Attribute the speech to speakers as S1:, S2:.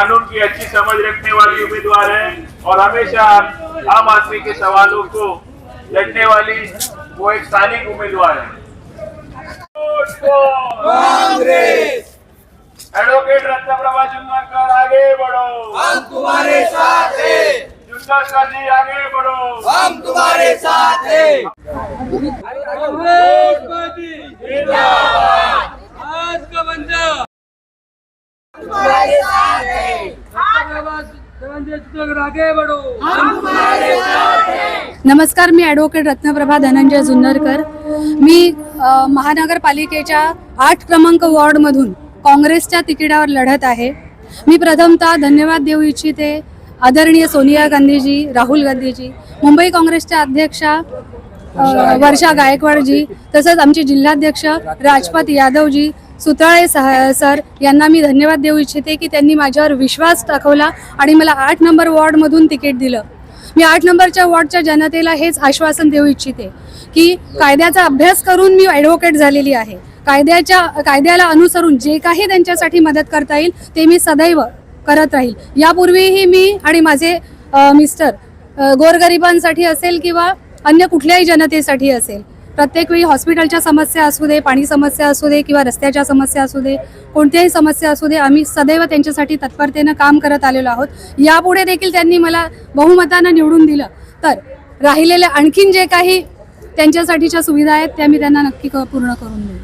S1: कानून की अच्छी समझ रखने वाली उम्मीदवार है और हमेशा आम आदमी के सवालों को लड़ने वाली वो एक स्थानिक उम्मीदवार है। एडवोकेट रत्नप्रभा जुन्नरकर आगे बढ़ो।
S2: हम तुम्हारे साथ हैं।
S1: जुन्नरकर जी आगे बढ़ो।
S2: हम तुम्हारे साथ हैं।
S3: नमस्कार मी ॲडव्होकेट रत्नप्रभा धनंजय जुन्नरकर. मी महानगरपालिकेच्या आठ क्रमांक वॉर्डमधून काँग्रेसच्या तिकिटावर लढत आहे. मी प्रथमतः धन्यवाद देऊ इच्छिते आदरणीय सोनिया गांधीजी राहुल गांधीजी मुंबई काँग्रेसच्या अध्यक्षा वर्षा गायकवाडजी तसंच आमचे जिल्हाध्यक्ष राजपत यादवजी सुताळे सह सर यांना मी धन्यवाद देऊ इच्छिते की त्यांनी माझ्यावर विश्वास दाखवला आणि मला आठ नंबर वॉर्डमधून तिकीट दिलं. मी आठ नंबरच्या वॉर्डच्या जनतेला हेच आश्वासन देऊ इच्छिते की कायद्याचा अभ्यास करून मी ॲडव्होकेट झालेली आहे. कायद्याच्या कायद्याला अनुसरून जे काही त्यांच्यासाठी मदत करता येईल ते मी सदैव करत राहील. यापूर्वीही मी आणि माझे मिस्टर गोरगरिबांसाठी असेल किंवा अन्य कुठल्याही जनतेसाठी असेल प्रत्येक वेळी हॉस्पिटलच्या समस्या असू दे पाणी समस्या असू दे किंवा रस्त्याच्या समस्या असू दे कोणत्याही समस्या असू दे आम्ही सदैव त्यांच्यासाठी तत्परतेनं काम करत आलेलो आहोत. यापुढे देखील त्यांनी मला बहुमतानं निवडून दिलं. तर राहिलेल्या आणखीन जे काही त्यांच्यासाठीच्या सुविधा आहेत त्या मी त्यांना नक्की क- पूर्ण करून देईन.